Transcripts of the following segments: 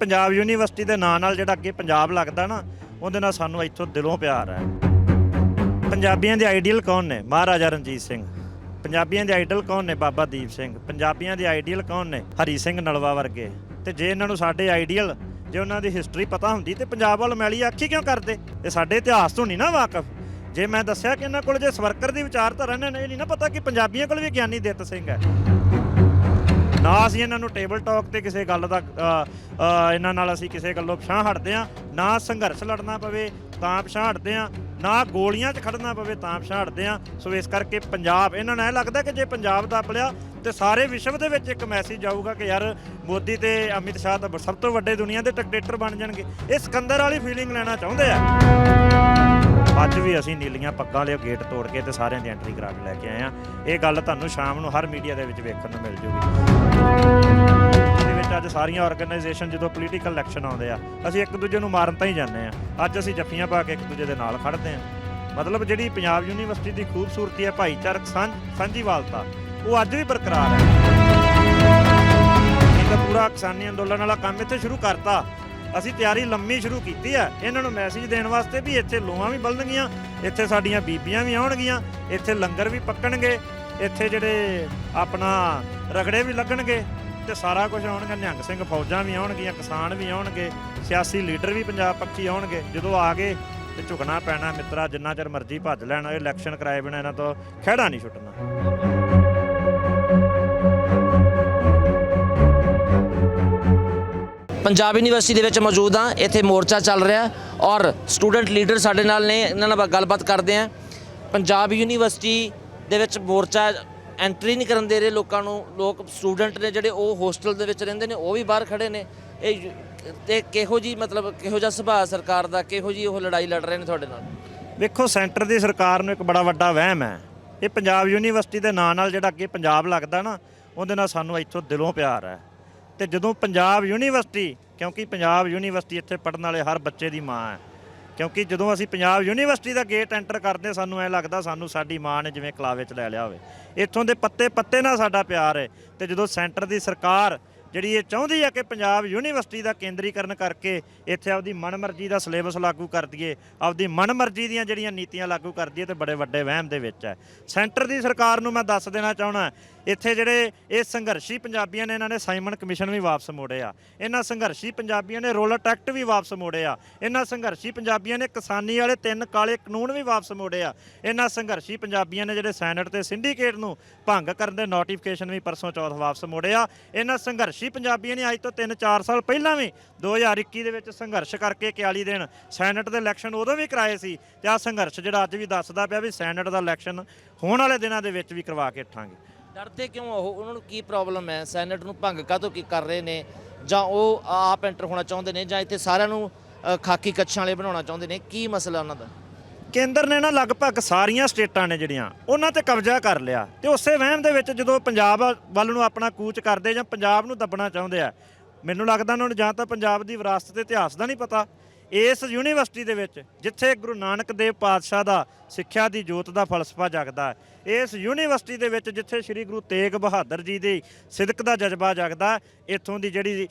Punjab university ਦੇ ਨਾਂ ਨਾਲ ਜਿਹੜਾ ਅੱਗੇ ਪੰਜਾਬ ਲੱਗਦਾ ਨਾ, ਉਹਦੇ ਨਾਲ ਸਾਨੂੰ ਇੱਥੋਂ ਦਿਲੋਂ ਪਿਆਰ ਹੈ। ਪੰਜਾਬੀਆਂ ਦੇ ਆਈਡੀਅਲ ਕੌਣ ਨੇ? ਮਹਾਰਾਜਾ ਰਣਜੀਤ ਸਿੰਘ। ਪੰਜਾਬੀਆਂ ਦੇ ਆਈਡਲ ਕੌਣ ਨੇ? ਬਾਬਾ ਦੀਪ ਸਿੰਘ। ਪੰਜਾਬੀਆਂ ਦੇ ਆਈਡੀਅਲ ਕੌਣ ਨੇ? ਹਰੀ ਸਿੰਘ ਨਲਵਾ ਵਰਗੇ। ਤੇ ਜੇ ਇਹਨਾਂ ਨੂੰ ਸਾਡੇ ਆਈਡੀਅਲ, ਜੇ ਉਹਨਾਂ ਦੀ ਹਿਸਟਰੀ ਪਤਾ ਹੁੰਦੀ ਤੇ ਪੰਜਾਬ ਵੱਲ ਮੈਲੀ ਆਖੀ ਕਿਉਂ ਕਰਦੇ? ਇਹ ਸਾਡੇ ਇਤਿਹਾਸ ਤੋਂ ਨਹੀਂ ਨਾ ਵਾਕਫ। ਜੇ ਮੈਂ ਦੱਸਿਆ ਕਿ ਇਹਨਾਂ ਕੋਲ ਜੇ ਸਵਰਕਰ ਦੀ ਵਿਚਾਰਧਾਰਾ ਇਹਨਾਂ ਨੂੰ, ਇਹ ਨਹੀਂ ਨਾ ਪਤਾ ਕਿ ਪੰਜਾਬੀਆਂ ਕੋਲ ਵੀ ਗਿਆਨੀ ਦਿੱਤ ਸਿੰਘ ਹੈ। ਨਾ ਅਸੀਂ ਇਹਨਾਂ ਨੂੰ ਟੇਬਲ ਟਾਕ ਤੇ ਕਿਸੇ ਗੱਲ ਦਾ ਇਹਨਾਂ ਨਾਲ ਅਸੀਂ ਕਿਸੇ ਗੱਲੋਂ ਪਛਾਣ ਹਟਦੇ ਆ ਨਾ ਸੰਘਰਸ਼ ਲੜਨਾ ਪਵੇ ਤਾਂ ਪਛਾਣ ਹਟਦੇ ਆ ਨਾ ਗੋਲੀਆਂ 'ਚ ਖੜਨਾ ਪਵੇ ਤਾਂ ਪਛਾਣ ਹਟਦੇ ਆ ਸੋ ਇਸ ਕਰਕੇ ਪੰਜਾਬ, ਇਹਨਾਂ ਨੂੰ ਇਹ ਲੱਗਦਾ ਕਿ ਜੇ ਪੰਜਾਬ ਦਾ ਲਿਆ ਤੇ ਸਾਰੇ ਵਿਸ਼ਵ ਦੇ ਵਿੱਚ ਇੱਕ ਮੈਸੇਜ ਆਊਗਾ ਕਿ ਯਾਰ ਮੋਦੀ ਤੇ ਅਮਿਤ ਸ਼ਾਹ ਤਾਂ ਸਭ ਤੋਂ ਵੱਡੇ ਦੁਨੀਆ ਦੇ ਡਿਕਟੇਟਰ ਬਣ ਜਾਣਗੇ। ਇਹ ਸਿਕੰਦਰ ਵਾਲੀ ਫੀਲਿੰਗ ਲੈਣਾ ਚਾਹੁੰਦੇ ਆ। ਅੱਜ ਵੀ ਅਸੀਂ ਨੀਲੀਆਂ ਪੱਗਾਂ ਵਾਲੇ ਗੇਟ ਤੋੜ ਕੇ ਤੇ ਸਾਰਿਆਂ ਦੀ ਐਂਟਰੀ ਕਰਾ ਕੇ ਲੈ ਕੇ ਆਏ ਆ ਇਹ ਗੱਲ ਤੁਹਾਨੂੰ ਸ਼ਾਮ ਨੂੰ ਹਰ ਮੀਡੀਆ ਦੇ ਵਿੱਚ ਵੇਖਣ ਨੂੰ ਮਿਲ ਜੂਗੀ। ਇਹਦੇ ਵਿੱਚ ਅੱਜ ਸਾਰੀਆਂ ਆਰਗੇਨਾਈਜੇਸ਼ਨ ਜਦੋਂ ਪੋਲੀਟੀਕਲ ਇਲੈਕਸ਼ਨ ਆਉਂਦੇ ਆ, ਅਸੀਂ ਇੱਕ ਦੂਜੇ ਨੂੰ ਮਾਰਨ ਤਾਂ ਹੀ ਜਾਂਦੇ ਆ ਅੱਜ ਅਸੀਂ ਜੱਫੀਆਂ ਪਾ ਕੇ ਇੱਕ ਦੂਜੇ ਦੇ ਨਾਲ ਖੜਦੇ ਆ ਮਤਲਬ ਜਿਹੜੀ ਪੰਜਾਬ ਯੂਨੀਵਰਸਿਟੀ ਦੀ ਖੂਬਸੂਰਤੀ ਹੈ ਭਾਈਚਾਰਕ ਸਾਂਝ, ਸਾਂਝੀਵਾਲਤਾ, ਉਹ ਅੱਜ ਵੀ ਬਰਕਰਾਰ ਹੈ। ਇਹ ਪੂਰਾ ਕਿਸਾਨੀ ਅੰਦੋਲਨ ਵਾਲਾ ਕੰਮ ਇੱਥੇ ਸ਼ੁਰੂ ਕਰਤਾ। ਅਸੀਂ ਤਿਆਰੀ ਲੰਮੀ ਸ਼ੁਰੂ ਕੀਤੀ ਹੈ। ਇਹਨਾਂ ਨੂੰ ਮੈਸੇਜ ਦੇਣ ਵਾਸਤੇ ਵੀ ਇੱਥੇ ਲੋਹਾਂ ਵੀ ਬਲਣਗੀਆਂ, ਇੱਥੇ ਸਾਡੀਆਂ ਬੀਬੀਆਂ ਵੀ ਆਉਣਗੀਆਂ, ਇੱਥੇ ਲੰਗਰ ਵੀ ਪੱਕਣਗੇ, ਇੱਥੇ ਜਿਹੜੇ ਆਪਣਾ ਰਗੜੇ ਵੀ ਲੱਗਣਗੇ ਤੇ ਸਾਰਾ ਕੁਝ ਆਉਣਗੇ ਨਿਹੰਗ ਸਿੰਘ ਫੌਜਾਂ ਵੀ ਆਉਣਗੀਆਂ, ਕਿਸਾਨ ਵੀ ਆਉਣਗੇ, ਸਿਆਸੀ ਲੀਡਰ ਵੀ ਪੰਜਾਬ ਪੱਖੀ ਆਉਣਗੇ। ਜਦੋਂ ਆ ਗਏ ਤੇ ਝੁਕਣਾ ਪੈਣਾ ਮਿੱਤਰਾ, ਜਿੰਨਾ ਚਿਰ ਮਰਜ਼ੀ ਭੱਜ ਲੈਣ, ਇਹ ਇਲੈਕਸ਼ਨ ਕਰਾਏ ਬਿਨਾਂ ਇਹਨਾਂ ਤੋਂ ਖਹਿੜਾ ਨਹੀਂ ਛੁੱਟਣਾ। ਪੰਜਾਬ ਯੂਨੀਵਰਸਿਟੀ ਦੇ ਵਿੱਚ ਮੌਜੂਦ ਹਾਂ। ਇੱਥੇ ਮੋਰਚਾ ਚੱਲ ਰਿਹਾ ਔਰ ਸਟੂਡੈਂਟ ਲੀਡਰ ਸਾਡੇ ਨਾਲ ਨੇ, ਇਹਨਾਂ ਨਾਲ ਗੱਲਬਾਤ ਕਰਦੇ ਹਾਂ। ਪੰਜਾਬ ਯੂਨੀਵਰਸਿਟੀ ਦੇ ਵਿੱਚ ਮੋਰਚਾ ਐਂਟਰੀ ਨਹੀਂ ਕਰਨ ਦੇ ਰਹੇ ਲੋਕਾਂ ਨੂੰ। ਲੋਕ ਸਟੂਡੈਂਟ ਨੇ ਜਿਹੜੇ ਉਹ ਹੋਸਟਲ ਦੇ ਵਿੱਚ ਰਹਿੰਦੇ ਨੇ, ਉਹ ਵੀ ਬਾਹਰ ਖੜੇ ਨੇ। ਇਹ ਯੂ- ਤੇ ਕਿਹੋ ਜੀ ਮਤਲਬ ਕਿਹੋ ਜਿਹਾ ਸੁਭਾਅ ਸਰਕਾਰ ਦਾ? ਕਿਹੋ ਜੀ ਉਹ ਲੜਾਈ ਲੜ ਰਹੇ ਨੇ ਤੁਹਾਡੇ ਨਾਲ? ਵੇਖੋ ਸੈਂਟਰ ਦੀ ਸਰਕਾਰ ਨੂੰ ਇੱਕ ਬੜਾ ਵੱਡਾ ਵਹਿਮ ਹੈ। ਇਹ ਪੰਜਾਬ ਯੂਨੀਵਰਸਿਟੀ ਦੇ ਨਾਂ ਨਾਲ ਜਿਹੜਾ ਅੱਗੇ ਪੰਜਾਬ ਲੱਗਦਾ ਨਾ, ਉਹਦੇ ਨਾਲ ਸਾਨੂੰ ਇੱਥੋਂ ਦਿਲੋਂ ਪਿਆਰ ਹੈ। ਤੇ ਜਦੋਂ ਪੰਜਾਬ ਯੂਨੀਵਰਸਿਟੀ ਕਿਉਂਕਿ ਪੰਜਾਬ ਯੂਨੀਵਰਸਿਟੀ ਇੱਥੇ ਪੜਨ ਵਾਲੇ ਹਰ ਬੱਚੇ ਦੀ ਮਾਂ ਹੈ। ਕਿਉਂਕਿ ਜਦੋਂ ਅਸੀਂ ਪੰਜਾਬ ਯੂਨੀਵਰਸਿਟੀ ਦਾ ਗੇਟ ਐਂਟਰ ਕਰਦੇ ਸਾਨੂੰ ਐ ਲੱਗਦਾ ਸਾਨੂੰ ਸਾਡੀ ਮਾਂ ਨੇ ਜਿਵੇਂ ਕਲਾਵੇ 'ਚ ਲੈ ਲਿਆ ਹੋਵੇ। ਇੱਥੋਂ ਦੇ ਪੱਤੇ ਪੱਤੇ ਨਾਲ ਸਾਡਾ ਪਿਆਰ ਹੈ ਤੇ ਜਦੋਂ ਸੈਂਟਰ ਦੀ ਸਰਕਾਰ ਜਿਹੜੀ ਇਹ ਚਾਹੁੰਦੀ ਹੈ ਕਿ ਪੰਜਾਬ ਯੂਨੀਵਰਸਿਟੀ ਦਾ ਕੇਂਦਰੀਕਰਨ ਕਰਕੇ ਇੱਥੇ ਆਪਦੀ ਮਨਮਰਜ਼ੀ ਦਾ ਸਿਲੇਬਸ ਲਾਗੂ ਕਰ ਦਈਏ, ਆਪਦੀ ਮਨਮਰਜ਼ੀ ਦੀਆਂ ਜਿਹੜੀਆਂ ਨੀਤੀਆਂ ਲਾਗੂ ਕਰ ਦਈਏ ਤੇ ਬੜੇ ਵੱਡੇ ਵਹਿਮ ਦੇ ਵਿੱਚ ਹੈ। ਸੈਂਟਰ ਦੀ ਸਰਕਾਰ ਨੂੰ ਮੈਂ ਦੱਸ ਦੇਣਾ ਚਾਹਣਾ ਇੱਥੇ ਜਿਹੜੇ ਇਹ ਸੰਘਰਸ਼ੀ ਪੰਜਾਬੀਆਂ ਨੇ ਇਹਨਾਂ ਨੇ ਸਾਈਮਨ ਕਮਿਸ਼ਨ ਵੀ ਵਾਪਸ ਮੋੜੇ ਆ। ਇਹਨਾਂ ਸੰਘਰਸ਼ੀ ਪੰਜਾਬੀਆਂ ਨੇ ਰੋਲਟ ਐਕਟ ਵੀ ਵਾਪਸ ਮੋੜੇ ਆ। ਇਹਨਾਂ ਸੰਘਰਸ਼ੀ ਪੰਜਾਬੀਆਂ ਨੇ ਕਿਸਾਨੀ ਵਾਲੇ ਤਿੰਨ ਕਾਲੇ ਕਾਨੂੰਨ ਵੀ ਵਾਪਸ ਮੋੜੇ ਆ। ਇਹਨਾਂ ਸੰਘਰਸ਼ੀ ਪੰਜਾਬੀਆਂ ਨੇ ਜਿਹੜੇ ਸੈਨੇਟ ਤੇ ਸਿੰਡੀਕੇਟ ਨੂੰ ਭੰਗ ਕਰਨ ਦੇ ਨੋਟੀਫਿਕੇਸ਼ਨ ਵੀ ਪਰਸੋਂ ਚੌਥ ਵਾਪਸ ਮੋੜੇ ਆ। ਇਹਨਾਂ ਸੰਘਰਸ਼ੀ ਪੰਜਾਬੀਆਂ ਨੇ ਅੱਜ ਤੋਂ 3-4 ਸਾਲ ਪਹਿਲਾਂ ਵੀ 2021 ਦੇ ਵਿੱਚ ਸੰਘਰਸ਼ ਕਰਕੇ 41 ਦਿਨ ਸੈਨੇਟ ਦੇ ਇਲੈਕਸ਼ਨ ਉਦੋਂ ਵੀ ਕਰਾਏ ਸੀ ਤੇ ਆ ਸੰਘਰਸ਼ ਜਿਹੜਾ ਅੱਜ ਵੀ ਦੱਸਦਾ ਪਿਆ ਵੀ ਸੈਨੇਟ ਦਾ ਇਲੈਕਸ਼ਨ ਹੋਣ ਵਾਲੇ ਦਿਨਾਂ ਦੇ ਵਿੱਚ ਵੀ ਕਰਵਾ ਕੇ ਹਟਾਂਗੇ ਡਰਦੇ ਕਿਉਂ ਉਹ? ਉਹਨਾਂ ਨੂੰ ਕੀ ਪ੍ਰੋਬਲਮ ਹੈ? ਸੈਨੇਟ ਨੂੰ ਭੰਗ ਕਾਹਤੋਂ ਕੀ ਕਰ ਰਹੇ ਨੇ? ਜਾਂ ਉਹ ਆਪ ਐਂਟਰ ਹੋਣਾ ਚਾਹੁੰਦੇ ਨੇ ਜਾਂ ਇੱਥੇ ਸਾਰਿਆਂ ਨੂੰ ਖਾਕੀ ਕੱਛਾਂ ਵਾਲੇ ਬਣਾਉਣਾ ਚਾਹੁੰਦੇ ਨੇ? ਕੀ ਮਸਲਾ ਉਹਨਾਂ ਦਾ? ਕੇਂਦਰ ਨੇ ਨਾ ਲਗਭਗ ਸਾਰੀਆਂ ਸਟੇਟਾਂ ਨੇ ਜਿਹੜੀਆਂ, ਉਹਨਾਂ ਤੇ ਕਬਜ਼ਾ ਕਰ ਲਿਆ। ਤੇ ਉਸੇ ਵਹਿਮ ਦੇ ਵਿੱਚ ਜਦੋਂ ਪੰਜਾਬ ਵੱਲ ਨੂੰ ਆਪਣਾ ਕੂਚ ਕਰਦੇ ਜਾਂ ਪੰਜਾਬ ਨੂੰ ਦੱਬਣਾ ਚਾਹੁੰਦੇ ਆ, ਮੈਨੂੰ ਲੱਗਦਾ ਉਹਨਾਂ ਨੂੰ ਜਾਂ ਤਾਂ ਪੰਜਾਬ ਦੀ ਵਿਰਾਸਤ ਤੇ ਇਤਿਹਾਸ ਦਾ ਨਹੀਂ ਪਤਾ ਇਸ ਯੂਨੀਵਰਸਿਟੀ ਦੇ ਵਿੱਚ, ਜਿੱਥੇ ਗੁਰੂ ਨਾਨਕ ਦੇਵ ਪਾਤਸ਼ਾਹ ਦਾ ਸਿੱਖਿਆ ਦੀ ਜੋਤ ਦਾ ਫਲਸਫਾ ਜਗਦਾ ਹੈ, ਇਸ ਯੂਨੀਵਰਸਿਟੀ ਦੇ ਵਿੱਚ ਜਿੱਥੇ ਸ੍ਰੀ ਗੁਰੂ ਤੇਗ ਬਹਾਦਰ ਜੀ ਦੀ ਸਿਦਕ ਦਾ ਜਜ਼ਬਾ ਜਗਦਾ ਇੱਥੋਂ ਦੀ ਜਿਹੜੀ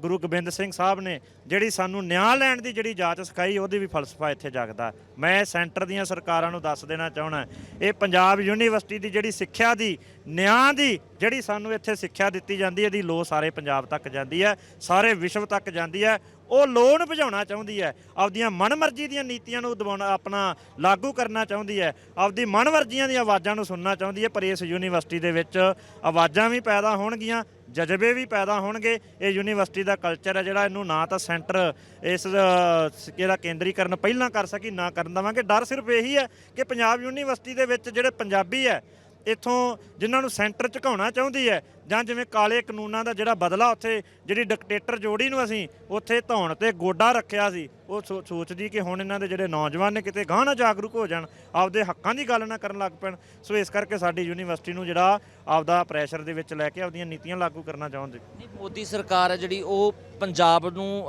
ਗੁਰੂ ਗੋਬਿੰਦ ਸਿੰਘ ਸਾਹਿਬ ਨੇ ਜਿਹੜੀ ਸਾਨੂੰ ਨਿਆਂ ਲੈਣ ਦੀ ਜਿਹੜੀ ਜਾਚ ਸਿਖਾਈ, ਉਹਦੀ ਵੀ ਫਲਸਫਾ ਇੱਥੇ ਜਗਦਾ ਮੈਂ ਸੈਂਟਰ ਦੀਆਂ ਸਰਕਾਰਾਂ ਨੂੰ ਦੱਸ ਦੇਣਾ ਚਾਹਣਾ ਇਹ ਪੰਜਾਬ ਯੂਨੀਵਰਸਿਟੀ ਦੀ ਜਿਹੜੀ ਸਿੱਖਿਆ ਦੀ, ਨਿਆਂ ਦੀ ਜਿਹੜੀ ਸਾਨੂੰ ਇੱਥੇ ਸਿੱਖਿਆ ਦਿੱਤੀ ਜਾਂਦੀ ਹੈ, ਇਹਦੀ ਲੋ ਸਾਰੇ ਪੰਜਾਬ ਤੱਕ ਜਾਂਦੀ ਹੈ, ਸਾਰੇ ਵਿਸ਼ਵ ਤੱਕ ਜਾਂਦੀ ਹੈ ਉਹ ਲੋਨ ਭਜਾਉਣਾ ਚਾਹੁੰਦੀ ਹੈ। ਆਪਦੀਆਂ ਮਨਮਰਜ਼ੀ ਦੀਆਂ ਨੀਤੀਆਂ ਨੂੰ ਦਬਾਉਣਾ ਆਪਣਾ ਲਾਗੂ ਕਰਨਾ ਚਾਹੁੰਦੀ ਹੈ। ਆਪਦੀ ਮਨਮਰਜ਼ੀਆਂ ਦੀਆਂ ਆਵਾਜ਼ਾਂ ਨੂੰ ਸੁਣਨਾ ਚਾਹੁੰਦੀ ਹੈ। ਪਰ ਇਸ ਯੂਨੀਵਰਸਿਟੀ ਦੇ ਵਿੱਚ ਆਵਾਜ਼ਾਂ ਵੀ ਪੈਦਾ ਹੋਣਗੀਆਂ ਜਜ਼ਬੇ ਵੀ ਪੈਦਾ ਹੋਣਗੇ। ਇਹ ਯੂਨੀਵਰਸਿਟੀ ਦਾ ਕਲਚਰ ਹੈ ਜਿਹੜਾ ਇਹਨੂੰ ਨਾ ਤਾਂ ਸੈਂਟਰ ਇਸ ਅ, ਇਹਦਾ ਕੇਂਦਰੀਕਰਨ ਪਹਿਲਾਂ ਕਰ ਸਕੀ ਨਾ ਕਰਨ ਦੇਵਾਂਗੇ। ਡਰ ਸਿਰਫ ਇਹੀ ਹੈ ਕਿ ਪੰਜਾਬ ਯੂਨੀਵਰਸਿਟੀ ਦੇ ਵਿੱਚ ਜਿਹੜੇ ਪੰਜਾਬੀ ਹੈ ਇੱਥੋਂ ਜਿਨ੍ਹਾਂ ਨੂੰ ਸੈਂਟਰ ਝੁਕਾਉਣਾ ਚਾਹੁੰਦੀ ਹੈ ਜਾਂ ਜਿਵੇਂ ਕਾਲੇ ਕਾਨੂੰਨਾਂ ਦਾ ਜਿਹੜਾ ਬਦਲਾ ਉੱਥੇ ਜਿਹੜੀ ਡਿਕਟੇਟਰ ਜੋੜੀ ਨੂੰ ਅਸੀਂ ਉੱਥੇ ਧੌਣ ਤੇ ਗੋਡਾ ਰੱਖਿਆ ਸੀ, ਉਹ ਸੋ- ਸੋਚਦੀ ਕਿ ਹੁਣ ਇਹਨਾਂ ਦੇ ਜਿਹੜੇ ਨੌਜਵਾਨ ਨੇ ਕਿਤੇ ਗਾਹ ਨਾ ਜਾਗਰੂਕ ਹੋ ਜਾਣ, ਆਪਦੇ ਹੱਕਾਂ ਦੀ ਗੱਲ ਨਾ ਕਰਨ ਲੱਗ ਪੈਣ। ਸੋ ਇਸ ਕਰਕੇ ਸਾਡੀ ਯੂਨੀਵਰਸਿਟੀ ਨੂੰ ਜਿਹੜਾ ਆਪਦਾ ਪ੍ਰੈਸ਼ਰ ਦੇ ਵਿੱਚ ਲੈ ਕੇ ਆਪਦੀਆਂ ਨੀਤੀਆਂ ਲਾਗੂ ਕਰਨਾ ਚਾਹੁੰਦੇ। ਮੋਦੀ ਸਰਕਾਰ ਹੈ ਜਿਹੜੀ, ਉਹ ਪੰਜਾਬ ਨੂੰ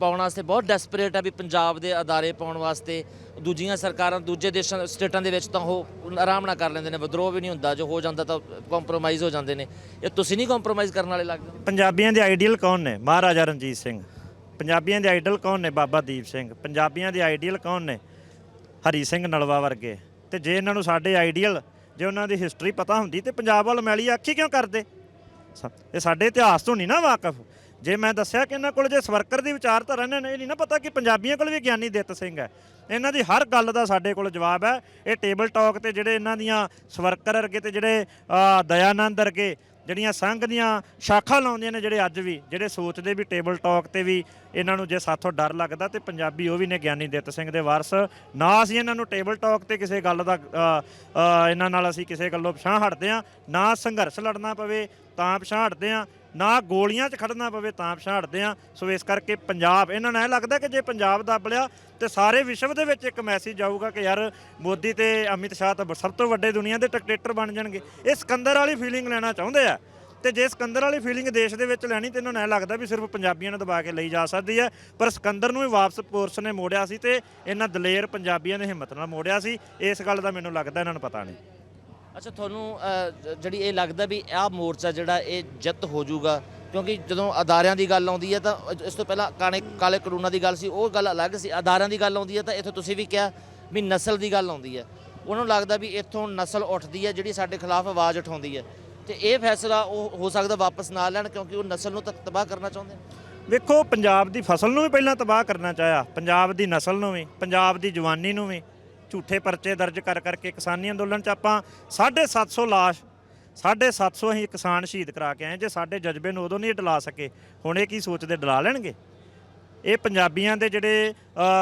ਪਾਉਣ ਵਾਸਤੇ ਬਹੁਤ ਡੈਸਪਰੇਟ ਆ ਵੀ ਪੰਜਾਬ ਦੇ ਅਦਾਰੇ ਪਾਉਣ ਵਾਸਤੇ। ਦੂਜੀਆਂ ਸਰਕਾਰਾਂ, ਦੂਜੇ ਦੇਸ਼ਾਂ, ਸਟੇਟਾਂ ਦੇ ਵਿੱਚ ਤਾਂ ਉਹ ਆਰਾਮ ਨਾਲ ਕਰ ਲੈਂਦੇ ਨੇ, ਵਿਦਰੋਹ ਵੀ ਨਹੀਂ ਹੁੰਦਾ। ਜੋ ਹੋ ਜਾਂਦਾ ਤਾਂ ਕੰਪਰੋਮਾਈਜ਼ ਹੋ ਜਾਂਦੇ ਨੇ। ਇਹ ਤੁਸੀਂ ਨਹੀਂ ਕੰਪਰੋਮਾਈਜ਼ ਕਰਨ ਵਾਲੇ ਲੱਗਦੇ ਪੰਜਾਬੀਆਂ ਦੇ ਆਈਡੀਅਲ ਕੌਣ ਨੇ? ਮਹਾਰਾਜਾ ਰਣਜੀਤ ਸਿੰਘ। ਪੰਜਾਬੀਆਂ ਦੇ ਆਈਡਲ ਕੌਣ ਨੇ? ਬਾਬਾ ਦੀਪ ਸਿੰਘ। ਪੰਜਾਬੀਆਂ ਦੇ ਆਈਡੀਅਲ ਕੌਣ ਨੇ? ਹਰੀ ਸਿੰਘ ਨਲਵਾ ਵਰਗੇ। ਤੇ ਜੇ ਇਹਨਾਂ ਨੂੰ ਸਾਡੇ ਆਈਡੀਅਲ ਜੇ ਉਹਨਾਂ ਦੀ ਹਿਸਟਰੀ ਪਤਾ ਹੁੰਦੀ ਤੇ ਪੰਜਾਬ ਵੱਲ ਮੈਲੀ ਆਖੀ ਕਿਉਂ ਕਰਦੇ? ਇਹ ਸਾਡੇ ਇਤਿਹਾਸ ਤੋਂ ਨਹੀਂ ਨਾ ਵਾਕਫ। ਜੇ ਮੈਂ ਦੱਸਿਆ ਕਿ ਇਹਨਾਂ ਕੋਲ ਜੇ ਸਵਰਕਰ ਦੀ ਵਿਚਾਰਧਾਰਾ ਇਹਨਾਂ ਨੂੰ ਇਹ ਨਹੀਂ ਨਾ ਪਤਾ ਕਿ ਪੰਜਾਬੀਆਂ ਕੋਲ ਵੀ ਗਿਆਨੀ ਦਿੱਤ ਸਿੰਘ ਹੈ। ਇਹਨਾਂ ਦੀ ਹਰ ਗੱਲ ਦਾ ਸਾਡੇ ਕੋਲ ਜਵਾਬ ਹੈ। ਇਹ ਟੇਬਲ ਟਾਕ ਤੇ ਜਿਹੜੇ ਇਹਨਾਂ ਦੀਆਂ ਸਵਰਕਰ ਵਰਗੇ ਤੇ ਜਿਹੜੇ ਅ, ਦਇਆਨੰਦ ਵਰਗੇ ਜਿਹੜੀਆਂ ਸੰਘ ਦੀਆਂ ਸ਼ਾਖਾ ਲਾਉਂਦੀਆਂ ਨੇ ਜਿਹੜੇ ਅੱਜ ਵੀ ਜਿਹੜੇ ਸੋਚਦੇ ਵੀ ਟੇਬਲ ਟਾਕ ਤੇ ਵੀ ਇਹਨਾਂ ਨੂੰ ਜੇ ਸਾਥੋਂ ਡਰ ਲੱਗਦਾ ਤੇ ਪੰਜਾਬੀ ਉਹ ਵੀ ਨੇ ਗਿਆਨੀ ਦਿੱਤ ਸਿੰਘ ਦੇ ਵਾਰਸ। ਨਾ ਅਸੀਂ ਇਹਨਾਂ ਨੂੰ ਟੇਬਲ ਟਾਕ ਤੇ ਕਿਸੇ ਗੱਲ ਦਾ ਇਹਨਾਂ ਨਾਲ ਅਸੀਂ ਕਿਸੇ ਗੱਲੋਂ ਪਛਾਣ ਹਟਦੇ ਆ ਨਾ ਸੰਘਰਸ਼ ਲੜਨਾ ਪਵੇ ਤਾਂ ਪਛਾਣ ਹਟਦੇ ਆ ਨਾ ਗੋਲੀਆਂ 'ਚ ਖੜਨਾ ਪਵੇ ਤਾਂ ਪਛਾਣ ਹਟਦੇ ਆ। ਸੋ ਇਸ ਕਰਕੇ ਪੰਜਾਬ, ਇਹਨਾਂ ਨੂੰ ਇਹ ਲੱਗਦਾ ਕਿ ਜੇ ਪੰਜਾਬ ਦੱਬ ਲਿਆ ਤੇ ਸਾਰੇ ਵਿਸ਼ਵ ਦੇ ਵਿੱਚ ਇੱਕ ਮੈਸੇਜ ਆਊਗਾ ਕਿ ਯਾਰ ਮੋਦੀ ਤੇ ਅਮਿਤ ਸ਼ਾਹ ਤਾਂ ਸਭ ਤੋਂ ਵੱਡੇ ਦੁਨੀਆ ਦੇ ਡਿਕਟੇਟਰ ਬਣ ਜਾਣਗੇ। ਇਹ ਸਿਕੰਦਰ ਵਾਲੀ ਫੀਲਿੰਗ ਲੈਣਾ ਚਾਹੁੰਦੇ ਆ। ਤੇ ਜੇ ਸਿਕੰਦਰ ਵਾਲੀ ਫੀਲਿੰਗ ਦੇਸ਼ ਦੇ ਵਿੱਚ ਲੈਣੀ ਤੇ ਇਹਨਾਂ ਨੂੰ ਇਹ ਲੱਗਦਾ ਵੀ ਸਿਰਫ ਪੰਜਾਬੀਆਂ ਨੂੰ ਦਬਾ ਕੇ ਲਈ ਜਾ ਸਕਦੀ ਹੈ। ਪਰ ਸਿਕੰਦਰ ਨੂੰ ਵੀ ਵਾਪਸ ਪੋਰਸ ਨੇ ਮੋੜਿਆ ਸੀ ਤੇ ਇਹਨਾਂ ਦਲੇਰ ਪੰਜਾਬੀਆਂ ਨੇ ਹਿੰਮਤ ਨਾਲ ਮੋੜਿਆ ਸੀ। ਇਸ ਗੱਲ ਦਾ ਮੈਨੂੰ ਲੱਗਦਾ ਇਹਨਾਂ ਨੂੰ ਪਤਾ ਨਹੀਂ। ਅੱਛਾ, ਤੁਹਾਨੂੰ ਜਿਹੜੀ ਇਹ ਲੱਗਦਾ ਵੀ ਆਹ ਮੋਰਚਾ ਜਿਹੜਾ ਇਹ ਜਿੱਤ ਹੋ ਜਾਊਗਾ, ਕਿਉਂਕਿ ਜਦੋਂ ਅਦਾਰਿਆਂ ਦੀ ਗੱਲ ਆਉਂਦੀ ਹੈ ਤਾਂ ਇਸ ਤੋਂ ਪਹਿਲਾਂ ਕਾਲੇ ਕਾਲੇ ਕਰੂਨਾ ਦੀ ਗੱਲ ਸੀ, ਉਹ ਗੱਲ ਅਲੱਗ ਸੀ। ਅਦਾਰਿਆਂ ਦੀ ਗੱਲ ਆਉਂਦੀ ਹੈ ਤਾਂ ਇੱਥੋਂ ਤੁਸੀਂ ਵੀ ਕਿਹਾ ਵੀ ਨਸਲ ਦੀ ਗੱਲ ਆਉਂਦੀ ਹੈ। ਉਹਨਾਂ ਨੂੰ ਲੱਗਦਾ ਵੀ ਇੱਥੋਂ ਨਸਲ ਉੱਠਦੀ ਹੈ ਜਿਹੜੀ ਸਾਡੇ ਖਿਲਾਫ ਆਵਾਜ਼ ਉਠਾਉਂਦੀ ਹੈ। ਤੇ ਇਹ ਫੈਸਲਾ ਉਹ ਹੋ ਸਕਦਾ ਵਾਪਸ ਨਾ ਲੈਣ, ਕਿਉਂਕਿ ਉਹ ਨਸਲ ਨੂੰ ਤਾਂ ਤਬਾਹ ਕਰਨਾ ਚਾਹੁੰਦੇ ਨੇ। ਵੇਖੋ ਪੰਜਾਬ ਦੀ ਫਸਲ ਨੂੰ ਵੀ ਪਹਿਲਾਂ ਤਬਾਹ ਕਰਨਾ ਚਾਹਿਆ, ਪੰਜਾਬ ਦੀ ਨਸਲ ਨੂੰ ਵੀ, ਪੰਜਾਬ ਦੀ ਜਵਾਨੀ ਨੂੰ ਵੀ। ਝੂਠੇ ਪਰਚੇ ਦਰਜ ਕਰ ਕਰਕੇ ਕਿਸਾਨੀ ਅੰਦੋਲਨ 'ਚ ਆਪਾਂ 750 ਲਾਸ਼ 750 ਅਸੀਂ ਕਿਸਾਨ ਸ਼ਹੀਦ ਕਰਾ ਕੇ ਆਏ ਜੇ ਸਾਡੇ ਜਜ਼ਬੇ ਨੂੰ ਉਦੋਂ ਨਹੀਂ ਡਲਾ ਸਕੇ, ਹੁਣ ਇਹ ਕੀ ਸੋਚਦੇ ਡਲਾ ਲੈਣਗੇ? ਇਹ ਪੰਜਾਬੀਆਂ ਦੇ ਜਿਹੜੇ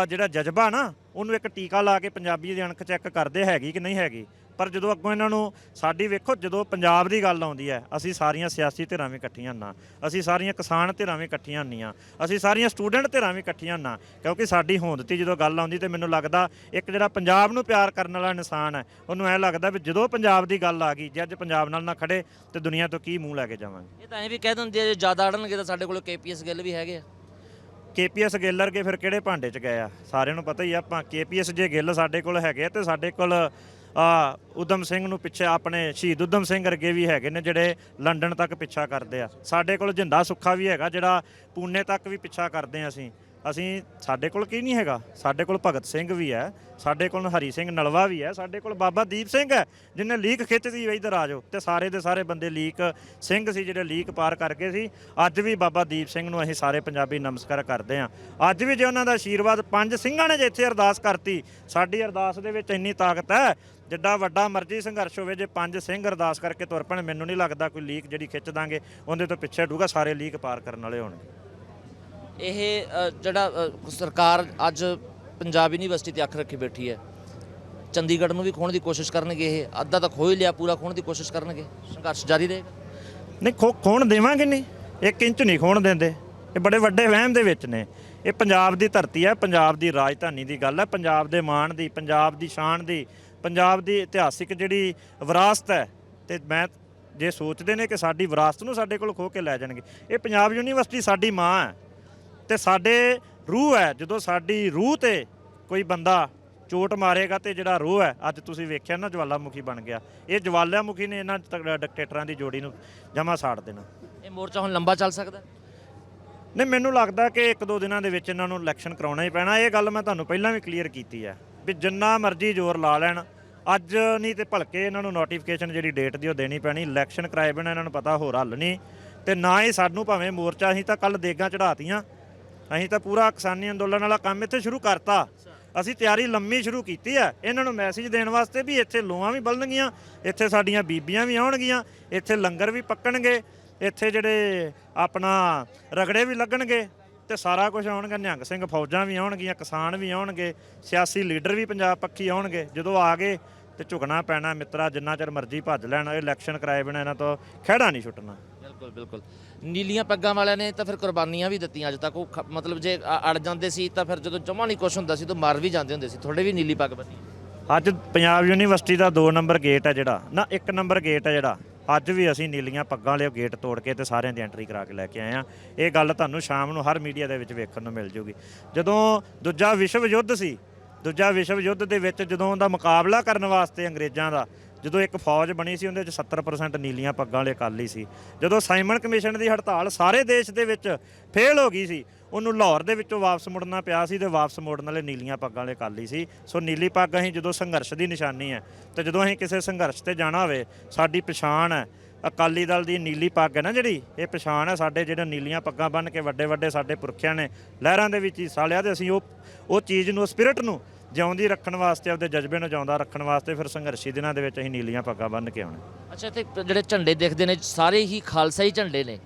ਜਿਹੜਾ ਜਜ਼ਬਾ ਨਾ, ਉਹਨੂੰ ਇੱਕ ਟੀਕਾ ਲਾ ਕੇ ਪੰਜਾਬੀ ਦੀ ਅਣਖ ਚੈੱਕ ਕਰਦੇ ਹੈਗੀ ਕਿ ਨਹੀਂ ਹੈਗੀ? ਪਰ ਜਦੋਂ ਅੱਗੋਂ ਇਹਨਾਂ ਨੂੰ ਸਾਡੀ ਵੇਖੋ ਜਦੋਂ ਪੰਜਾਬ ਦੀ ਗੱਲ ਆਉਂਦੀ ਹੈ ਅਸੀਂ ਸਾਰੀਆਂ ਸਿਆਸੀ ਧਿਰਾਂ ਵੀ ਇਕੱਠੀਆਂ ਨਾ ਅਸੀਂ ਸਾਰੀਆਂ ਕਿਸਾਨ ਧਿਰਾਂ ਵੀ ਇਕੱਠੀਆਂ ਹੁੰਦੀਆਂ ਅਸੀਂ ਸਾਰੀਆਂ ਸਟੂਡੈਂਟ ਧਿਰਾਂ ਵੀ ਇਕੱਠੀਆਂ ਨਾ ਕਿਉਂਕਿ ਸਾਡੀ ਹੋਂਦ ਤੇ ਜਦੋਂ ਗੱਲ ਆਉਂਦੀ ਤੇ ਮੈਨੂੰ ਲੱਗਦਾ ਇੱਕ ਜਿਹੜਾ ਪੰਜਾਬ ਨੂੰ ਪਿਆਰ ਕਰਨ ਵਾਲਾ ਇਨਸਾਨ ਹੈ ਉਹਨੂੰ ਐ ਲੱਗਦਾ ਵੀ ਜਦੋਂ ਪੰਜਾਬ ਦੀ ਗੱਲ ਆ ਗਈ ਜੇ ਅੱਜ ਪੰਜਾਬ ਨਾਲ ਨਾ ਖੜੇ ਤੇ ਦੁਨੀਆ ਤੋਂ ਕੀ ਮੂੰਹ ਲੈ ਕੇ ਜਾਵਾਂਗੇ। ਇਹ ਤਾਂ ਐਂ ਵੀ ਕਹਿ ਦਿੰਦੇ ਆ ਜੇ ਜ਼ਿਆਦਾ ਅੜਨਗੇ ਤਾਂ ਸਾਡੇ ਕੋਲ ਕੇਪੀਐਸ ਗਿੱਲ ਵੀ ਹੈਗੇ ਆ। ਕੇਪੀਐਸ ਗਿੱਲ ਵਰਗੇ ਫਿਰ ਕਿਹੜੇ ਭਾਂਡੇ 'ਚ ਗਏ ਆ? ਸਾਰਿਆਂ ਨੂੰ ਪਤਾ ਹੀ ਆ ਆਪਾਂ ਕੇਪੀਐਸ ਜੇ ਗਿੱਲ ਸਾਡੇ ਕੋਲ ਹੈਗੇ ਆ ਤੇ ਸਾਡੇ ਕੋਲ ਆ ਉਦਮ ਸਿੰਘ ਨੂੰ ਪਿੱਛੇ ਆਪਣੇ ਸ਼ਹੀਦ ਉਦਮ ਸਿੰਘ ਵਰਗੇ ਵੀ ਹੈਗੇ ਨੇ ਜਿਹੜੇ ਲੰਡਨ ਤੱਕ ਪਿੱਛਾ ਕਰਦੇ ਆ। ਸਾਡੇ ਕੋਲ ਜਿੰਦਾ ਸੁੱਖਾ ਵੀ ਹੈਗਾ ਜਿਹੜਾ ਪੂਨੇ ਤੱਕ ਵੀ ਪਿੱਛਾ ਕਰਦੇ ਆ ਅਸੀਂ। ਅਸੀਂ ਸਾਡੇ ਕੋਲ ਕੀ ਨਹੀਂ ਹੈਗਾ? ਸਾਡੇ ਕੋਲ ਭਗਤ ਸਿੰਘ ਵੀ ਹੈ, ਸਾਡੇ ਕੋਲ ਹਰੀ ਸਿੰਘ ਨਲਵਾ ਵੀ ਹੈ, ਸਾਡੇ ਕੋਲ ਬਾਬਾ ਦੀਪ ਸਿੰਘ ਹੈ, ਜਿਹਨੇ ਲੀਕ ਖਿੱਚਦੀ ਵੀ ਇਧਰ ਆ ਜਾਓ। ਤੇ ਸਾਰੇ ਦੇ ਸਾਰੇ ਬੰਦੇ ਲੀਕ ਸਿੰਘ ਸੀ ਜਿਹੜੇ ਲੀਕ ਪਾਰ ਕਰਕੇ ਸੀ। ਅੱਜ ਵੀ ਬਾਬਾ ਦੀਪ ਸਿੰਘ ਨੂੰ ਅਸੀਂ ਸਾਰੇ ਪੰਜਾਬੀ ਨਮਸਕਾਰ ਕਰਦੇ ਹਾਂ ਅੱਜ ਵੀ ਜੇ ਉਹਨਾਂ ਦਾ ਆਸ਼ੀਰਵਾਦ ਪੰਜ ਸਿੰਘਾਂ ਨੇ ਜੇ ਇੱਥੇ ਅਰਦਾਸ ਕਰਤੀ, ਸਾਡੀ ਅਰਦਾਸ ਦੇ ਵਿੱਚ ਇੰਨੀ ਤਾਕਤ ਹੈ ਜਿੱਡਾ ਵੱਡਾ ਮਰਜ਼ੀ ਸੰਘਰਸ਼ ਹੋਵੇ ਜੇ ਪੰਜ ਸਿੰਘ ਅਰਦਾਸ ਕਰਕੇ ਤੁਰ ਪੈਣ ਮੈਨੂੰ ਨਹੀਂ ਲੱਗਦਾ ਕੋਈ ਲੀਕ ਜਿਹੜੀ ਖਿੱਚ ਦਾਂਗੇ ਉਹਦੇ ਤੋਂ ਪਿੱਛੇ ਹਟੂਗਾ ਸਾਰੇ ਲੀਕ ਪਾਰ ਕਰਨ ਵਾਲੇ ਹੋਣਗੇ। ਇਹ ਅ, ਜਿਹੜਾ ਅ, ਸਰਕਾਰ ਅੱਜ ਪੰਜਾਬ ਯੂਨੀਵਰਸਿਟੀ ਤੇ ਅੱਖ ਰੱਖੀ ਬੈਠੀ ਹੈ। ਚੰਡੀਗੜ੍ਹ ਨੂੰ ਵੀ ਖੋਣ ਦੀ ਕੋਸ਼ਿਸ਼ ਕਰਨਗੇ ਇਹ ਅੱਧਾ ਤਾਂ ਖੋ ਹੀ ਲਿਆ ਪੂਰਾ ਖੋਣ ਦੀ ਕੋਸ਼ਿਸ਼ ਕਰਨਗੇ। ਸੰਘਰਸ਼ ਜਾਰੀ ਰਹੇਗਾ। ਨਹੀਂ ਖੋ ਖੋਣ ਦੇਵਾਂਗੇ ਨਹੀਂ ਇੱਕ ਇੰਚ ਨਹੀਂ ਖੋਣ ਦਿੰਦੇ। ਇਹ ਬੜੇ ਵੱਡੇ ਵਹਿਮ ਦੇ ਵਿੱਚ ਨੇ। ਇਹ ਪੰਜਾਬ ਦੀ ਧਰਤੀ ਹੈ ਪੰਜਾਬ ਦੀ ਰਾਜਧਾਨੀ ਦੀ ਗੱਲ ਹੈ ਪੰਜਾਬ ਦੇ ਮਾਣ ਦੀ ਪੰਜਾਬ ਦੀ ਸ਼ਾਨ ਦੀ ਪੰਜਾਬ ਦੀ ਇਤਿਹਾਸਿਕ ਜਿਹੜੀ ਵਿਰਾਸਤ ਹੈ ਤੇ ਮੈਂ ਜੇ ਸੋਚਦੇ ਨੇ ਕਿ ਸਾਡੀ ਵਿਰਾਸਤ ਨੂੰ ਸਾਡੇ ਕੋਲ ਖੋ ਕੇ ਲੈ ਜਾਣਗੇ ਇਹ ਪੰਜਾਬ ਯੂਨੀਵਰਸਿਟੀ ਸਾਡੀ ਮਾਂ ਹੈ ਤੇ ਸਾਡੇ ਰੂਹ ਹੈ ਜਦੋਂ ਸਾਡੀ ਰੂਹ ਤੇ ਕੋਈ ਬੰਦਾ ਚੋਟ ਮਾਰੇਗਾ ਤੇ ਜਿਹੜਾ ਰੂਹ ਹੈ ਅੱਜ ਤੁਸੀਂ ਵੇਖਿਆ ਨਾ ਜਵਾਲਾਮੁਖੀ ਬਣ ਗਿਆ ਇਹ ਜਵਾਲਾਮੁਖੀ ਨੇ ਇਹਨਾਂ ਡਿਕਟੇਟਰਾਂ ਦੀ ਜੋੜੀ ਨੂੰ ਜਮਾ ਸਾੜ ਦੇਣਾ ਇਹ ਮੋਰਚਾ ਹੁਣ ਲੰਬਾ ਚੱਲ ਸਕਦਾ? ਨਹੀਂ ਮੈਨੂੰ ਲੱਗਦਾ ਕਿ ਇੱਕ ਦੋ ਦਿਨਾਂ ਦੇ ਵਿੱਚ ਇਹਨਾਂ ਨੂੰ ਇਲੈਕਸ਼ਨ ਕਰਾਉਣਾ ਹੀ ਪੈਣਾ ਇਹ ਗੱਲ ਮੈਂ ਤੁਹਾਨੂੰ ਪਹਿਲਾਂ ਵੀ ਕਲੀਅਰ ਕੀਤੀ ਹੈ ਵੀ ਜਿੰਨਾ ਮਰਜ਼ੀ ਜ਼ੋਰ ਲਾ ਲੈਣ। ਅੱਜ ਨਹੀਂ ਤੇ ਭਲਕੇ ਇਹਨਾਂ ਨੂੰ ਨੋਟੀਫਿਕੇਸ਼ਨ ਜਿਹੜੀ ਡੇਟ ਦੀ ਉਹ ਦੇਣੀ ਪੈਣੀ। ਇਲੈਕਸ਼ਨ ਕਰਾਏ ਬਿਨਾਂ ਇਹਨਾਂ ਨੂੰ ਪਤਾ ਹੋਰ ਹੱਲ ਨਹੀਂ। ਤੇ ਨਾ ਹੀ ਸਾਨੂੰ ਭਾਵੇਂ ਮੋਰਚਾ, ਅਸੀਂ ਤਾਂ ਕੱਲ ਦੇਗਾਂ ਚੜਾਤੀਆਂ ਅਸੀਂ ਤਾਂ ਪੂਰਾ ਕਿਸਾਨੀ ਅੰਦੋਲਨ ਵਾਲਾ ਕੰਮ ਇੱਥੇ ਸ਼ੁਰੂ ਕਰਤਾ। ਅਸੀਂ ਤਿਆਰੀ ਲੰਮੀ ਸ਼ੁਰੂ ਕੀਤੀ ਹੈ। ਇਹਨਾਂ ਨੂੰ ਮੈਸੇਜ ਦੇਣ ਵਾਸਤੇ ਵੀ ਇੱਥੇ ਲੋਹਾਂ ਵੀ ਬਲਣਗੀਆਂ, ਇੱਥੇ ਸਾਡੀਆਂ ਬੀਬੀਆਂ ਵੀ ਆਉਣਗੀਆਂ, ਇੱਥੇ ਲੰਗਰ ਵੀ ਪੱਕਣਗੇ, ਇੱਥੇ ਜਿਹੜੇ ਆਪਣਾ ਰਗੜੇ ਵੀ ਲੱਗਣਗੇ। ਤੇ ਸਾਰਾ ਕੁਝ ਆਉਣਗੇ ਨਿਹੰਗ ਸਿੰਘ ਫੌਜਾਂ ਵੀ ਆਉਣਗੀਆਂ ਕਿਸਾਨ ਵੀ ਆਉਣਗੇ ਸਿਆਸੀ ਲੀਡਰ ਵੀ ਪੰਜਾਬ ਪੱਖੀ ਆਉਣਗੇ। ਜਦੋਂ ਆ ਗਏ ਤੇ ਝੁਕਣਾ ਪੈਣਾ ਮਿੱਤਰਾ ਜਿੰਨਾ ਚਿਰ ਮਰਜ਼ੀ ਭੱਜ ਲੈਣ ਇਹ ਇਲੈਕਸ਼ਨ ਕਰਾਏ ਬਿਨਾਂ ਇਹਨਾਂ ਤੋਂ ਖਹਿੜਾ ਨਹੀਂ ਛੁੱਟਣਾ। ਬਿਲਕੁਲ ਬਿਲਕੁਲ। ਨੀਲੀਆਂ ਪੱਗਾਂ ਵਾਲਿਆਂ ਨੇ ਤਾਂ ਫਿਰ ਕੁਰਬਾਨੀਆਂ ਵੀ ਦਿੱਤੀਆਂ ਅੱਜ ਤੱਕ। ਉਹ ਖ- ਮਤਲਬ ਜੇ ਅ- ਅੜ ਜਾਂਦੇ ਸੀ ਤਾਂ ਫਿਰ ਜਦੋਂ ਜਮਾ ਨਹੀਂ ਕੁਛ ਹੁੰਦਾ ਸੀ ਤਾਂ ਮਰ ਵੀ ਜਾਂਦੇ ਹੁੰਦੇ ਸੀ। ਤੁਹਾਡੇ ਵੀ ਨੀਲੀ ਪੱਗ ਬੰਨੀ। ਅੱਜ ਪੰਜਾਬ ਯੂਨੀਵਰਸਿਟੀ ਦਾ 2 ਨੰਬਰ ਗੇਟ ਹੈ ਜਿਹੜਾ। ਨਾ 1 ਨੰਬਰ ਗੇਟ ਹੈ ਜਿਹੜਾ। ਅੱਜ ਵੀ ਅਸੀਂ ਨੀਲੀਆਂ ਪੱਗਾਂ ਵਾਲੇ ਗੇਟ ਤੋੜ ਕੇ ਤੇ ਸਾਰਿਆਂ ਦੀ ਐਂਟਰੀ ਕਰਾ ਕੇ ਲੈ ਕੇ ਆਏ ਆ ਇਹ ਗੱਲ ਤੁਹਾਨੂੰ ਸ਼ਾਮ ਨੂੰ ਹਰ ਮੀਡੀਆ ਦੇ ਵਿੱਚ ਵੇਖਣ ਨੂੰ ਮਿਲ ਜੂਗੀ। ਜਦੋਂ ਦੂਜਾ ਵਿਸ਼ਵ ਯੁੱਧ ਸੀ, ਦੂਜਾ ਵਿਸ਼ਵ ਯੁੱਧ ਦੇ ਵਿੱਚ ਜਦੋਂ ਉਹਦਾ ਮੁਕਾਬਲਾ ਕਰਨ ਵਾਸਤੇ ਅੰਗਰੇਜ਼ਾਂ ਦਾ, ਜਦੋਂ ਇੱਕ ਫੌਜ ਬਣੀ ਸੀ, ਉਹਦੇ ਵਿੱਚ 70% ਨੀਲੀਆਂ ਪੱਗਾਂ ਵਾਲੇ ਅਕਾਲੀ ਸੀ। ਜਦੋਂ ਸਾਈਮਨ ਕਮਿਸ਼ਨ ਦੀ ਹੜਤਾਲ ਸਾਰੇ ਦੇਸ਼ ਦੇ ਵਿੱਚ ਫੇਲ ਹੋ ਗਈ ਸੀ ਉਹਨੂੰ ਲਾਹੌਰ ਦੇ ਵਿੱਚੋਂ ਵਾਪਸ ਮੁੜਨਾ ਪਿਆ ਸੀ ਤੇ ਵਾਪਸ ਮੁੜਨ ਵਾਲੇ ਨੀਲੀਆਂ ਪੱਗਾਂ ਵਾਲੇ ਕਾਲੀ ਸੀ। ਸੋ ਨੀਲੀ ਪੱਗ ਅਸੀਂ ਜਦੋਂ ਸੰਘਰਸ਼ ਦੀ ਨਿਸ਼ਾਨੀ ਹੈ ਤੇ ਜਦੋਂ ਅਸੀਂ ਕਿਸੇ ਸੰਘਰਸ਼ ਤੇ ਜਾਣਾ ਹੋਵੇ, ਸਾਡੀ ਪਛਾਣ ਹੈ। ਅਕਾਲੀ ਦਲ ਦੀ ਨੀਲੀ ਪੱਗ ਹੈ ਨਾ ਜਿਹੜੀ, ਇਹ ਪਛਾਣ ਹੈ ਸਾਡੇ ਜਿਹੜੇ ਨੀਲੀਆਂ ਪੱਗਾਂ ਬੰਨ੍ਹ ਕੇ ਵੱਡੇ ਵੱਡੇ ਸਾਡੇ ਪੁਰਖਿਆਂ ਨੇ ਲਹਿਰਾਂ ਦੇ ਵਿੱਚ ਹਿੱਸਾ ਲਿਆ ਤੇ ਅਸੀਂ ਉਹ ਉਹ ਚੀਜ਼ ਨੂੰ ਸਪਿਰਿਟ ਨੂੰ ਜਿਉਂਦੀ ਰੱਖਣ ਵਾਸਤੇ, ਆਪਦੇ ਜਜ਼ਬੇ ਨੂੰ ਜਿਉਂਦਾ ਰੱਖਣ ਵਾਸਤੇ ਫਿਰ ਸੰਘਰਸ਼ੀ ਦਿਨਾਂ ਦੇ ਵਿੱਚ ਅਸੀਂ ਨੀਲੀਆਂ ਪੱਗਾਂ ਬੰਨ੍ਹ ਕੇ ਆਉਣਾ। ਅੱਛਾ, ਤੇ ਜਿਹੜੇ ਝੰਡੇ ਦੇਖਦੇ ਨੇ, ਸਾਰੇ ਹੀ ਖਾਲਸਾ ਹੀ ਝੰਡੇ ਨੇ।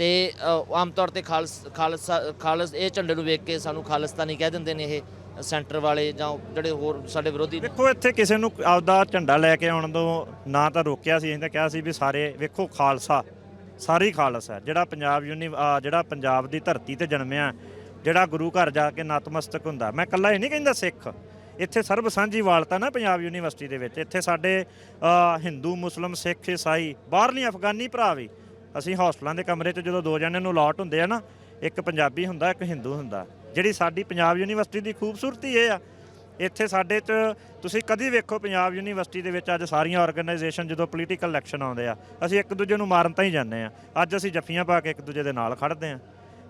ਤੇ ਆਮ ਤੌਰ ਤੇ ਖਾਲਸ, ਖਾਲਸਾ, ਖਾਲਸ ਇਹ ਝੰਡੇ ਨੂੰ ਵੇਖ ਕੇ ਸਾਨੂੰ ਖਾਲਿਸਤਾਨੀ ਕਹਿ ਦਿੰਦੇ ਨੇ ਇਹ ਸੈਂਟਰ ਵਾਲੇ ਜਾਂ ਜਿਹੜੇ ਹੋਰ ਸਾਡੇ ਵਿਰੋਧੀ ਵੇਖੋ, ਇੱਥੇ ਕਿਸੇ ਨੂੰ ਆਪਦਾ ਝੰਡਾ ਲੈ ਕੇ ਆਉਣ ਤੋਂ ਨਾ ਤਾਂ ਰੋਕਿਆ ਸੀ ਇਹਨੇ ਕਿਹਾ ਸੀ ਵੀ ਸਾਰੇ, ਵੇਖੋ ਖਾਲਸਾ, ਸਾਰੀ ਖਾਲਸਾ, ਜਿਹੜਾ ਪੰਜਾਬ ਯੂਨੀ ਜਿਹੜਾ ਪੰਜਾਬ ਦੀ ਧਰਤੀ ਤੇ ਜਨਮਿਆ, ਜਿਹੜਾ ਗੁਰੂ ਘਰ ਜਾ ਕੇ ਨਤਮਸਤਕ ਹੁੰਦਾ। ਮੈਂ ਇਕੱਲਾ ਹੀ ਨਹੀਂ ਕਹਿੰਦਾ ਸਿੱਖ, ਇੱਥੇ ਸਰਬ ਸਾਂਝੀ ਵਾਲਤਾ ਨਾ ਪੰਜਾਬ ਯੂਨੀਵਰਸਿਟੀ ਦੇ ਵਿੱਚ, ਇੱਥੇ ਸਾਡੇ ਹਿੰਦੂ, ਮੁਸਲਮ, ਸਿੱਖ, ਈਸਾਈ ਬਾਹਰਲੀ ਅਫਗਾਨੀ ਭਰਾ ਵੀ ਅਸੀਂ ਹੌਸਟਲਾਂ ਦੇ ਕਮਰੇ 'ਚ ਜਦੋਂ ਦੋ ਜਣਿਆਂ ਨੂੰ ਅਲਾਟ ਹੁੰਦੇ ਆ ਨਾ, ਇੱਕ ਪੰਜਾਬੀ ਹੁੰਦਾ, ਇੱਕ ਹਿੰਦੂ ਹੁੰਦਾ। ਜਿਹੜੀ ਸਾਡੀ ਪੰਜਾਬ ਯੂਨੀਵਰਸਿਟੀ ਦੀ ਖੂਬਸੂਰਤੀ ਇਹ ਆ। ਇੱਥੇ ਸਾਡੇ 'ਚ ਤੁਸੀਂ ਕਦੀ ਵੇਖੋ ਪੰਜਾਬ ਯੂਨੀਵਰਸਿਟੀ ਦੇ ਵਿੱਚ ਅੱਜ ਸਾਰੀਆਂ ਆਰਗੇਨਾਈਜੇਸ਼ਨ ਜਦੋਂ ਪੋਲੀਟੀਕਲ ਇਲੈਕਸ਼ਨ ਆਉਂਦੇ ਆ, ਅਸੀਂ ਇੱਕ ਦੂਜੇ ਨੂੰ ਮਾਰਨ ਤਾਂ ਹੀ ਜਾਂਦੇ ਆ। ਅੱਜ ਅਸੀਂ ਜੱਫੀਆਂ ਪਾ ਕੇ ਇੱਕ ਦੂਜੇ ਦੇ ਨਾਲ ਖੜਦੇ ਆ।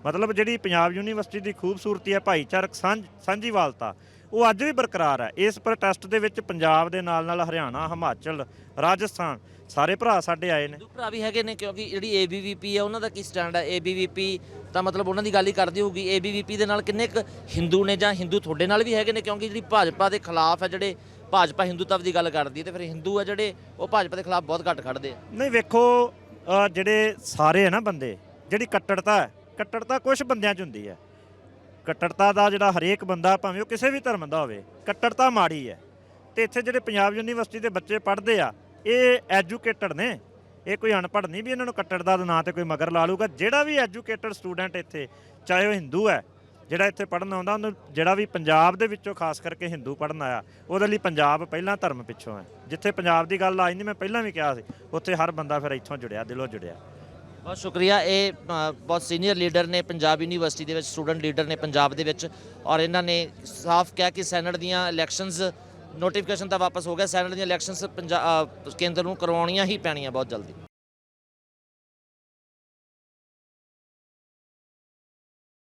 ਮਤਲਬ ਜਿਹੜੀ ਪੰਜਾਬ ਯੂਨੀਵਰਸਿਟੀ ਦੀ ਖੂਬਸੂਰਤੀ ਹੈ ਭਾਈਚਾਰਕ ਸਾਂਝ ਸਾਂਝੀਵਾਲਤਾ ਉਹ ਅੱਜ ਵੀ ਬਰਕਰਾਰ ਹੈ। ਇਸ ਪ੍ਰੋਟੈਸਟ ਦੇ ਵਿੱਚ ਪੰਜਾਬ ਦੇ ਨਾਲ ਨਾਲ ਹਰਿਆਣਾ ਹਿਮਾਚਲ ਰਾਜਸਥਾਨ ਸਾਰੇ ਭਰਾ ਸਾਡੇ ਆਏ ਨੇ। ਭਰਾ ਵੀ ਹੈਗੇ ਨੇ ਕਿਉਂਕਿ ਜਿਹੜੀ ਏਬੀਵੀਪੀ ਹੈ ਉਹਨਾਂ ਦਾ ਕੀ ਸਟੈਂਡ ਹੈ? ਏਬੀਵੀਪੀ ਤਾਂ ਮਤਲਬ ਉਹਨਾਂ ਦੀ ਗੱਲ ਹੀ ਕਰਦੀ ਹੋਊਗੀ। ਏਬੀਵੀਪੀ ਦੇ ਨਾਲ ਕਿੰਨੇ ਕੁ ਹਿੰਦੂ ਨੇ ਜਾਂ ਹਿੰਦੂ ਤੁਹਾਡੇ ਨਾਲ ਵੀ ਹੈਗੇ ਨੇ? ਕਿਉਂਕਿ ਜਿਹੜੀ ਭਾਜਪਾ ਦੇ ਖਿਲਾਫ ਹੈ ਜਿਹੜੇ ਭਾਜਪਾ ਹਿੰਦੂਤਵ ਦੀ ਗੱਲ ਕਰਦੀ ਹੈ ਤੇ ਫਿਰ ਹਿੰਦੂ ਹੈ ਜਿਹੜੇ ਉਹ ਭਾਜਪਾ ਦੇ ਖਿਲਾਫ ਬਹੁਤ ਘੱਟ ਖੜਦੇ ਆ। ਨਹੀਂ ਵੇਖੋ ਜਿਹੜੇ ਸਾਰੇ ਹੈ ਨਾ ਬੰਦੇ ਜਿਹੜੀ ਕੱਟੜਤਾ ਹੈ ਕੱਟੜਤਾ ਕੁਝ ਬੰਦਿਆਂ 'ਚ ਹੁੰਦੀ ਹੈ। ਕੱਟੜਤਾ ਦਾ ਜਿਹੜਾ ਹਰੇਕ ਬੰਦਾ, ਭਾਵੇਂ ਉਹ ਕਿਸੇ ਵੀ ਧਰਮ ਦਾ ਹੋਵੇ, ਕੱਟੜਤਾ ਮਾੜੀ ਹੈ। ਤੇ ਇੱਥੇ ਜਿਹੜੇ ਪੰਜਾਬ ਯੂਨੀਵਰਸਿਟੀ ਦੇ ਬੱਚੇ ਪੜ੍ਹਦੇ ਆ, ਇਹ ਐਜੂਕੇਟਡ ਨੇ। ਇਹ ਕੋਈ ਅਨਪੜ੍ਹ ਨਹੀਂ ਵੀ ਇਹਨਾਂ ਨੂੰ ਕੱਟੜਤਾ ਦੇ ਨਾਂ ਤੇ ਕੋਈ ਮਗਰ ਲਾ ਲੂਗਾ ਜਿਹੜਾ ਵੀ ਐਜੂਕੇਟਡ ਸਟੂਡੈਂਟ ਇੱਥੇ, ਚਾਹੇ ਉਹ ਹਿੰਦੂ ਹੈ, ਜਿਹੜਾ ਇੱਥੇ ਪੜ੍ਹਨ ਆਉਂਦਾ, ਉਹਨੂੰ ਜਿਹੜਾ ਵੀ ਪੰਜਾਬ ਦੇ ਵਿੱਚੋਂ ਖਾਸ ਕਰਕੇ ਹਿੰਦੂ ਪੜ੍ਹਨ ਆਇਆ, ਉਹਦੇ ਲਈ ਪੰਜਾਬ ਪਹਿਲਾਂ ਧਰਮ ਪਿੱਛੋਂ ਹੈ। ਜਿੱਥੇ ਪੰਜਾਬ ਦੀ ਗੱਲ ਆਈ ਨਹੀਂ ਮੈਂ ਪਹਿਲਾਂ ਵੀ ਕਿਹਾ ਸੀ, ਉੱਥੇ ਹਰ ਬੰਦਾ ਫਿਰ ਇੱਥੋਂ ਜੁੜਿਆ, ਦਿਲੋਂ ਜੁੜਿਆ। ਬਹੁਤ ਸ਼ੁਕਰੀਆ। ਇਹ ਬਹੁਤ ਸੀਨੀਅਰ ਲੀਡਰ ਨੇ, ਪੰਜਾਬ ਯੂਨੀਵਰਸਿਟੀ ਦੇ ਵਿੱਚ ਸਟੂਡੈਂਟ ਲੀਡਰ ਨੇ ਪੰਜਾਬ ਦੇ ਵਿੱਚ ਔਰ ਇਹਨਾਂ ਨੇ ਸਾਫ਼ ਕਿਹਾ ਕਿ ਸੈਨੇਟ ਦੀਆਂ ਇਲੈਕਸ਼ਨਸ ਨੋਟੀਫਿਕੇਸ਼ਨ ਤਾਂ ਵਾਪਸ ਹੋ ਗਿਆ ਸੈਨੇਟ ਦੀਆਂ ਇਲੈਕਸ਼ਨਸ ਪੰਜਾਬ ਕੇਂਦਰ ਨੂੰ ਕਰਵਾਉਣੀਆਂ ਹੀ ਪੈਣੀਆਂ ਬਹੁਤ ਜਲਦੀ।